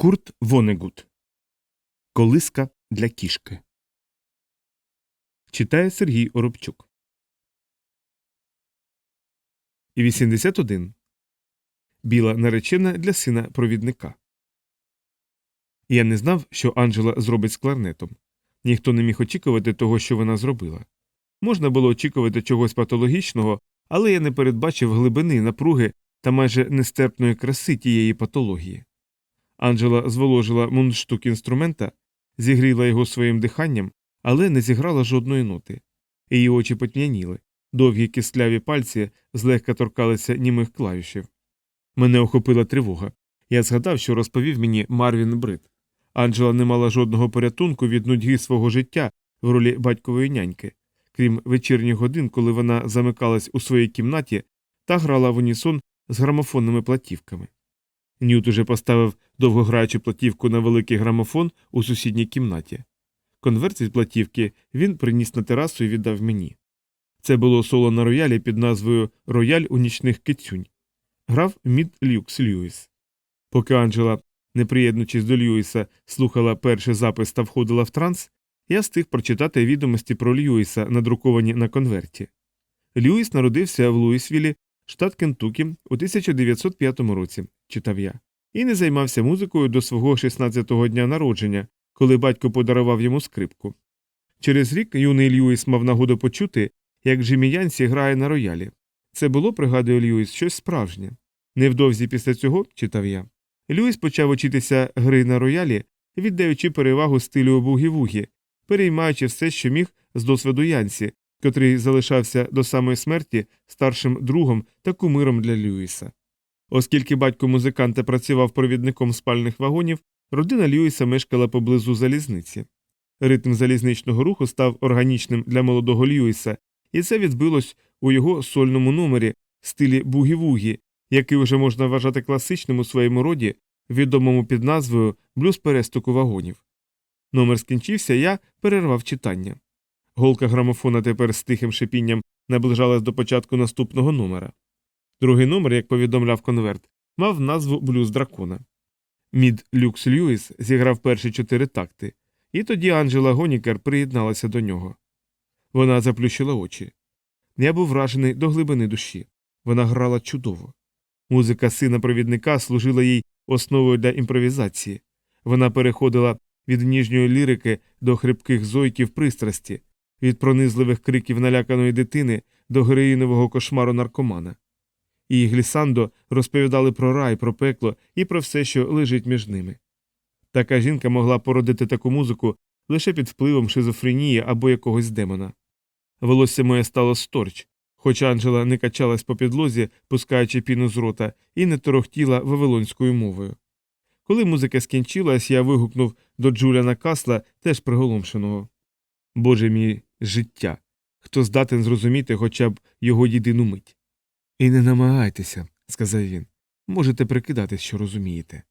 Курт Вонегут. Колиска для кішки. Читає Сергій Оробчук. І 81. Біла наречена для сина провідника. Я не знав, що Анджела зробить з кларнетом. Ніхто не міг очікувати того, що вона зробила. Можна було очікувати чогось патологічного, але я не передбачив глибини напруги та майже нестерпної краси тієї патології. Анджела зволожила мундштук інструмента, зігріла його своїм диханням, але не зіграла жодної ноти. Її очі потьмяніли, довгі кисляві пальці злегка торкалися німих клавішів. Мене охопила тривога. Я згадав, що розповів мені Марвін Брит. Анджела не мала жодного порятунку від нудьги свого життя в ролі батькової няньки, крім вечірніх годин, коли вона замикалась у своїй кімнаті та грала в унісон з грамофонними платівками. Ньют уже поставив довгограючу платівку на великий грамофон у сусідній кімнаті. Конверт від платівки він приніс на терасу і віддав мені. Це було соло на роялі під назвою Рояль у нічних кицюнь. Грав Мід Люкс Льюіс. Поки Анджела, не приєднуючись до Льюіса, слухала перший запис та входила в транс, я встиг прочитати відомості про Льюіса, надруковані на конверті. Льюіс народився в Луїсвілі, штат Кентукі, у 1905 році, читав я, і не займався музикою до свого 16-го дня народження, коли батько подарував йому скрипку. Через рік юний Льюіс мав нагоду почути, як Джиммі Янсі грає на роялі. Це було, пригадує Льюіс, щось справжнє. Невдовзі після цього, читав я, Льюіс почав учитися гри на роялі, віддаючи перевагу стилю бугі-вугі, переймаючи все, що міг з досвіду Янсі, котрий залишався до самої смерті старшим другом та кумиром для Льюіса. Оскільки батько музиканта працював провідником спальних вагонів, родина Льюіса мешкала поблизу залізниці. Ритм залізничного руху став органічним для молодого Льюіса, і це відбилось у його сольному номері в стилі бугі-вугі, який вже можна вважати класичним у своєму роді, відомому під назвою Блюз перестуку вагонів. Номер скінчився, я перервав читання. Голка грамофона тепер з тихим шипінням наближалась до початку наступного номера. Другий номер, як повідомляв конверт, мав назву Блюз дракона. Мід Люкс Льюіс зіграв перші чотири такти, і тоді Анджела Гонікер приєдналася до нього. Вона заплющила очі. Я був вражений до глибини душі. Вона грала чудово. Музика сина провідника служила їй основою для імпровізації. Вона переходила від ніжньої лірики до хрипких зойків пристрасті, від пронизливих криків наляканої дитини до героїнового кошмару наркомана. Її глісандо розповідали про рай, про пекло і про все, що лежить між ними. Така жінка могла породити таку музику лише під впливом шизофренії або якогось демона. Волосся моє стало сторч, хоч Анджела не качалась по підлозі, пускаючи піну з рота, і не торохтіла вавилонською мовою. Коли музика скінчилась, я вигукнув до Джуляна Касла, теж приголомшеного. Боже мій життя. Хто здатен зрозуміти хоча б його єдину мить. І не намагайтеся, сказав він. Можете прикидатись, що розумієте.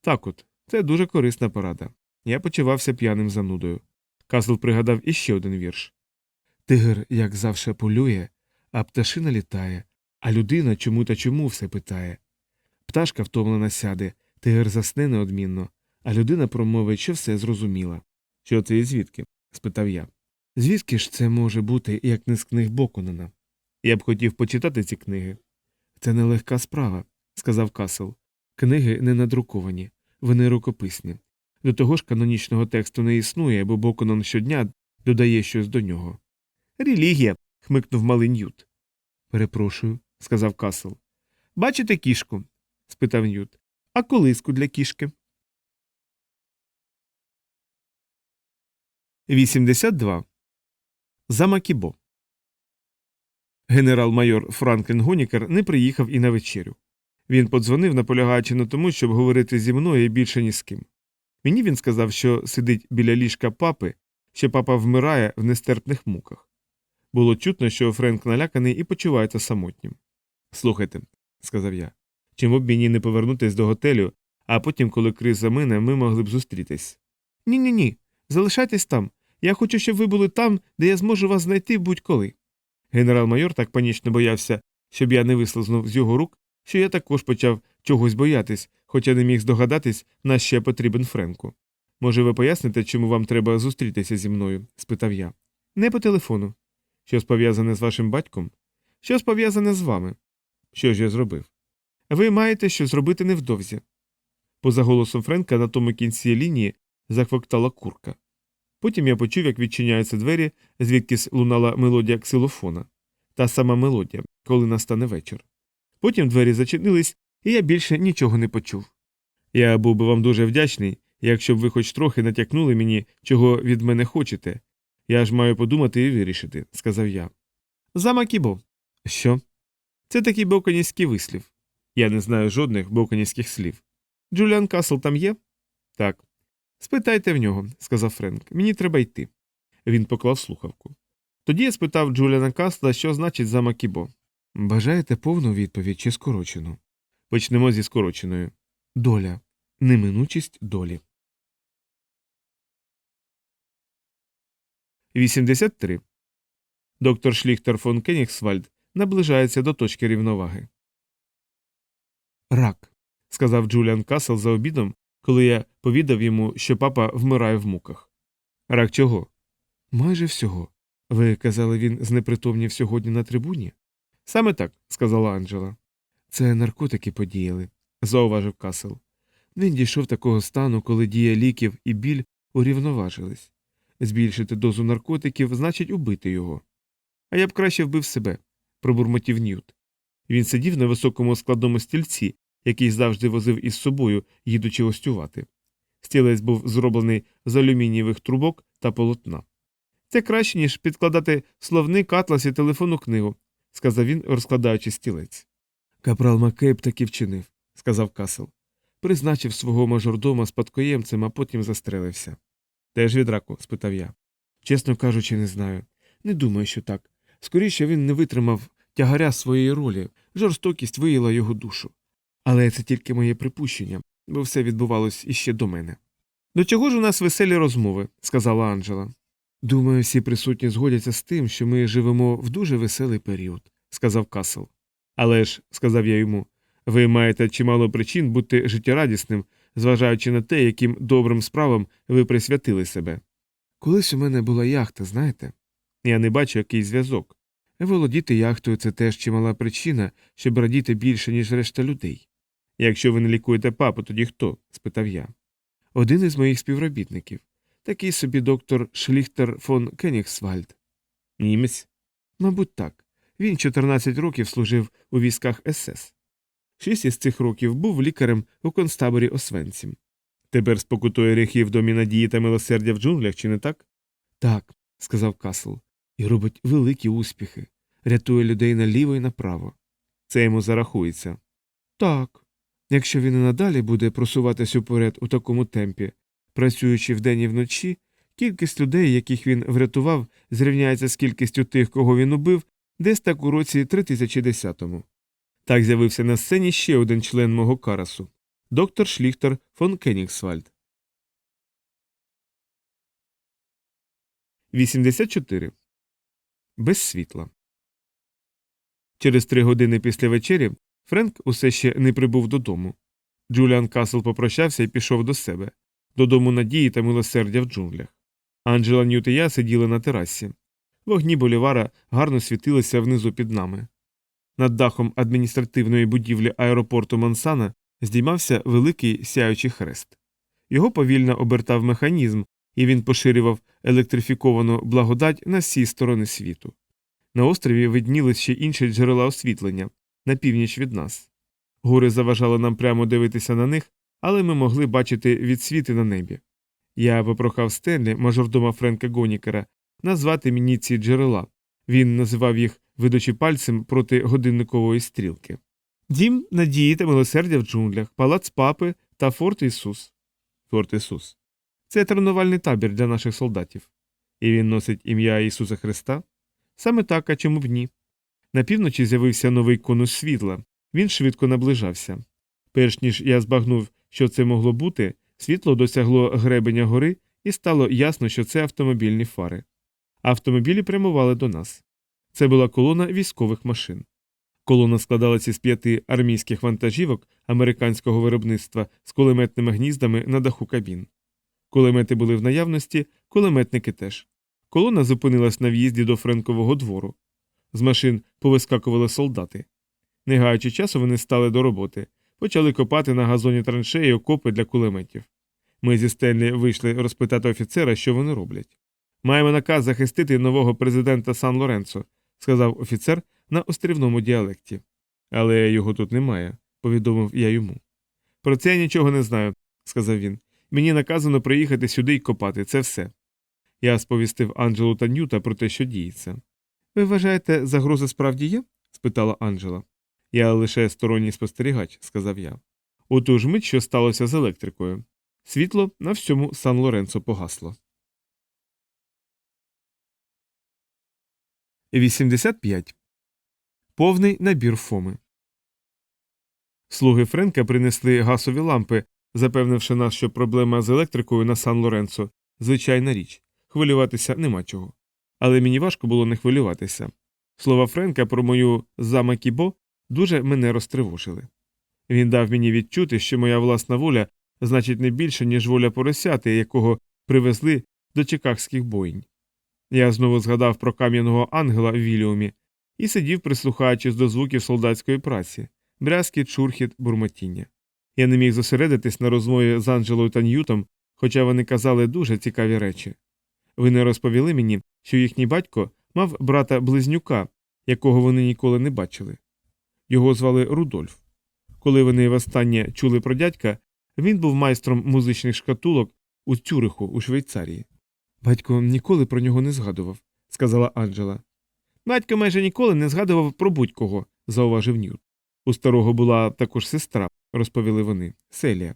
Так от, це дуже корисна порада. Я почувався п'яним занудою. Касл пригадав іще один вірш Тигр, як завше, полює, а пташина літає, а людина чому та чому все питає. Пташка втомлена сяде, тигр засне неодмінно, а людина промовить, що все зрозуміла. Що це і звідки? спитав я. Звідки ж це може бути, як не з книг Боконена? Я б хотів почитати ці книги. Це нелегка справа, сказав Касл. Книги не надруковані, вони рукописні. До того ж, канонічного тексту не існує, бо Боконон щодня додає щось до нього. Релігія. хмикнув малий Ньют. Перепрошую, сказав Касл. Бачите кішку? спитав Ньют. А колиску для кішки. 82. Замакібо. Генерал-майор Франклін Гонікер не приїхав і на вечерю. Він подзвонив, наполягаючи на тому, щоб говорити зі мною більше ні з ким. Мені він сказав, що сидить біля ліжка папи, що папа вмирає в нестерпних муках. Було чутно, що Френк наляканий і почувається самотнім. Слухайте, сказав я, чому б мені не повернутись до готелю, а потім, коли криза мине, ми могли б зустрітись. Ні, ні, ні. Залишайтесь там. Я хочу, щоб ви були там, де я зможу вас знайти будь-коли. Генерал-майор так панічно боявся, щоб я не вислизнув з його рук, що я також почав чогось боятись, хоча не міг здогадатись, на ще потрібен Френку. Може, ви поясните, чому вам треба зустрітися зі мною? спитав я. Не по телефону. Щось пов'язане з вашим батьком? Щось пов'язане з вами. Що ж я зробив? Ви маєте щось зробити невдовзі. Поза голосом Френка на тому кінці лінії захвоктала курка. Потім я почув, як відчиняються двері, звідкись лунала мелодія ксилофона. Та сама мелодія, коли настане вечір. Потім двері зачинились, і я більше нічого не почув. Я був би вам дуже вдячний, якщо б ви хоч трохи натякнули мені, чого від мене хочете. Я ж маю подумати і вирішити, сказав я. Замок Ібо. Що? Це такий боканівський вислів. Я не знаю жодних боканівських слів. Джуліан Касл там є? Так. Спитайте в нього, сказав Френк. Мені треба йти. Він поклав слухавку. Тоді я спитав Джуліана Касла, що значить замок Ібо. Бажаєте повну відповідь чи скорочену? Почнемо зі скороченою. Доля. Неминучість долі. 83. Доктор Шліхтер фон Кенігсвальд наближається до точки рівноваги. Рак. сказав Джуліан Касл за обідом, коли я повідав йому, що папа вмирає в муках. Рак чого? Майже всього. Ви казали, він знепритомнів сьогодні на трибуні? Саме так, сказала Анджела. Це наркотики подіяли, зауважив Касл. Він дійшов такого стану, коли дія ліків і біль урівноважились. Збільшити дозу наркотиків значить убити його. А я б краще вбив себе, пробурмотів Ньют. Він сидів на високому складному стільці, який завжди возив із собою, їдучи гостювати. Стілець був зроблений з алюмінієвих трубок та полотна. Це краще, ніж підкладати словник, атлас і телефонну книгу, сказав він, розкладаючи стілець. Капрал Маккейб таки вчинив, сказав Касл. Призначив свого мажордома спадкоємцем, а потім застрелився. Теж від раку? спитав я. Чесно кажучи, не знаю. Не думаю, що так. Скоріше він не витримав тягаря своєї ролі, жорстокість виїла його душу. Але це тільки моє припущення, бо все відбувалось іще до мене. До чого ж у нас веселі розмови, сказала Анджела. Думаю, всі присутні згодяться з тим, що ми живемо в дуже веселий період, сказав Касл. Але ж, сказав я йому, ви маєте чимало причин бути життєрадісним, зважаючи на те, яким добрим справам ви присвятили себе. Колись у мене була яхта, знаєте? Я не бачу який зв'язок. Володіти яхтою це теж чимала причина, щоб радіти більше, ніж решта людей. Якщо ви не лікуєте папу, тоді хто? спитав я. Один із моїх співробітників, такий собі доктор Шліхтер фон Кенігсвальд. Німець? Мабуть, так. Він 14 років служив у військах СС. Шість із цих років був лікарем у концтаборі Освенцім. Тепер спокутує гріхи в домі надії та милосердя в джунглях, чи не так? Так, сказав Касл, і робить великі успіхи, рятує людей наліво і направо. Це йому зарахується. Так. Якщо він і надалі буде просуватись уперед у такому темпі, працюючи вдень і вночі, кількість людей, яких він врятував, зрівняється з кількістю тих, кого він убив, десь так у році 3010-му. Так з'явився на сцені ще один член мого карасу доктор Шліхтер фон Кенігсвальд. 84. Без світла. Через три години після вечері Френк усе ще не прибув додому. Джуліан Касл попрощався і пішов до себе додому надії та милосердя в джунглях. Анджела Ньют і я сиділи на терасі. Вогні болівара гарно світилися внизу під нами. Над дахом адміністративної будівлі аеропорту Монсана здіймався великий сяючий хрест. Його повільно обертав механізм, і він поширював електрифіковану благодать на всі сторони світу. На острові видніли ще інші джерела освітлення на північ від нас. Гори заважали нам прямо дивитися на них, але ми могли бачити відсвіти на небі. Я попрохав Стенлі, мажордома Френка Гонікера, назвати мені ці джерела. Він називав їх, ведучи пальцем проти годинникової стрілки. Дім надії та милосердя в джунглях, палац папи та Форт Ісус. Форт Ісус. Це тренувальний табір для наших солдатів. І він носить ім'я Ісуса Христа? Саме так, а чому б ні? На півночі з'явився новий конус світла. Він швидко наближався. Перш ніж я збагнув, що це могло бути, світло досягло гребеня гори, і стало ясно, що це автомобільні фари. Автомобілі прямували до нас. Це була колона військових машин. Колона складалася з п'яти армійських вантажівок американського виробництва з кулеметними гніздами на даху кабін. Кулемети були в наявності, кулеметники теж. Колона зупинилась на в'їзді до Френкового двору. З машин повискакували солдати. Не гаючи часу, вони стали до роботи, почали копати на газоні траншеї окопи для кулеметів. Ми зі Стенлі вийшли розпитати офіцера, що вони роблять. Маємо наказ захистити нового президента Сан Лоренцо, сказав офіцер на острівному діалекті. Але його тут немає, повідомив я йому. Про це я нічого не знаю, сказав він. Мені наказано приїхати сюди і копати, це все. Я сповістив Анджелу та Ньюта про те, що діється. Ви вважаєте, загроза справді є? спитала Анджела. Я лише сторонній спостерігач, сказав я. У ж мить, що сталося з електрикою. Світло на всьому Сан Лоренцо погасло. 85. Повний набір фоми. Слуги Френка принесли гасові лампи, запевнивши нас, що проблема з електрикою на Сан Лоренцо звичайна річ. Хвилюватися нема чого. Але мені важко було не хвилюватися. Слова Френка про мою замакібо дуже мене розтривожили. Він дав мені відчути, що моя власна воля значить не більше, ніж воля поросяти, якого привезли до чикагських бойнь. Я знову згадав про кам'яного ангела в Віліумі і сидів, прислухаючись до звуків солдатської праці, брязкіт, шурхіт, бурмотіння. Я не міг зосередитись на розмові з Анджелою та Ньютом, хоча вони казали дуже цікаві речі. Вони розповіли мені, що їхній батько мав брата близнюка, якого вони ніколи не бачили. Його звали Рудольф. Коли вони востаннє чули про дядька, він був майстром музичних шкатулок у Цюриху у Швейцарії. Батько ніколи про нього не згадував, сказала Анджела. Батько майже ніколи не згадував про будь-кого, зауважив Ньют. У старого була також сестра, розповіли вони, Селія.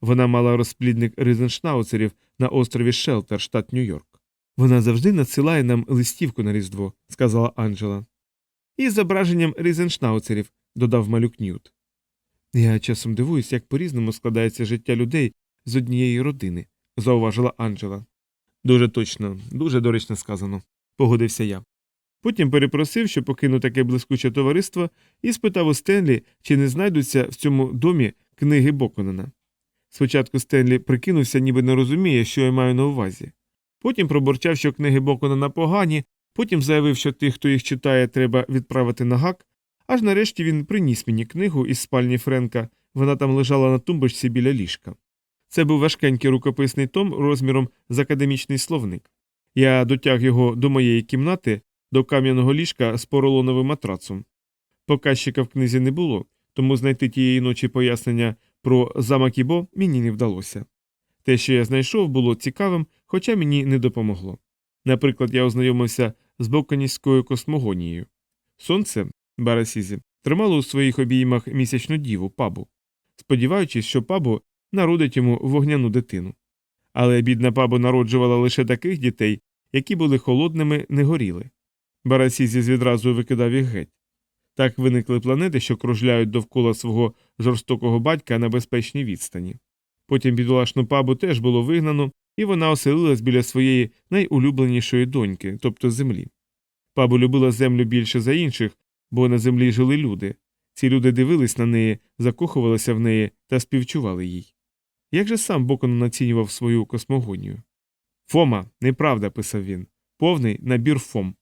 Вона мала розплідник ризеншнауцерів на острові Шелтер, штат Нью-Йорк. Вона завжди надсилає нам листівку на Різдво, сказала Анджела. Із зображенням ризеншнауцерів, додав малюк Ньют. Я часом дивуюсь, як по різному складається життя людей з однієї родини, зауважила Анджела. Дуже точно, дуже доречно сказано, погодився я. Потім перепросив, що покину таке блискуче товариство, і спитав у Стенлі, чи не знайдуться в цьому домі книги Боконена. Спочатку Стенлі прикинувся, ніби не розуміє, що я маю на увазі. Потім пробурчав, що книги Боконена погані, потім заявив, що тих, хто їх читає, треба відправити на гак, аж нарешті він приніс мені книгу із спальні Френка, вона там лежала на тумбочці біля ліжка. Це був важкенький рукописний том розміром з академічний словник. Я дотяг його до моєї кімнати, до кам'яного ліжка з поролоновим матрацом. Показчика в книзі не було, тому знайти тієї ночі пояснення про замок Ібо мені не вдалося. Те, що я знайшов, було цікавим, хоча мені не допомогло. Наприклад, я ознайомився з Боканівською космогонією. Сонце, Барасізі, тримало у своїх обіймах місячну діву пабу, сподіваючись, що пабу народить йому вогняну дитину. Але бідна пабу народжувала лише таких дітей, які були холодними, не горіли. Барасізі відразу викидав їх геть. Так виникли планети, що кружляють довкола свого жорстокого батька на безпечній відстані. Потім бідолашну пабу теж було вигнано, і вона оселилась біля своєї найулюбленішої доньки, тобто землі. Пабу любила землю більше за інших, бо на землі жили люди. Ці люди дивились на неї, закохувалися в неї та співчували їй. Як же сам Бокон націнював свою космогонію? Фома, неправда, писав він, повний набір фом.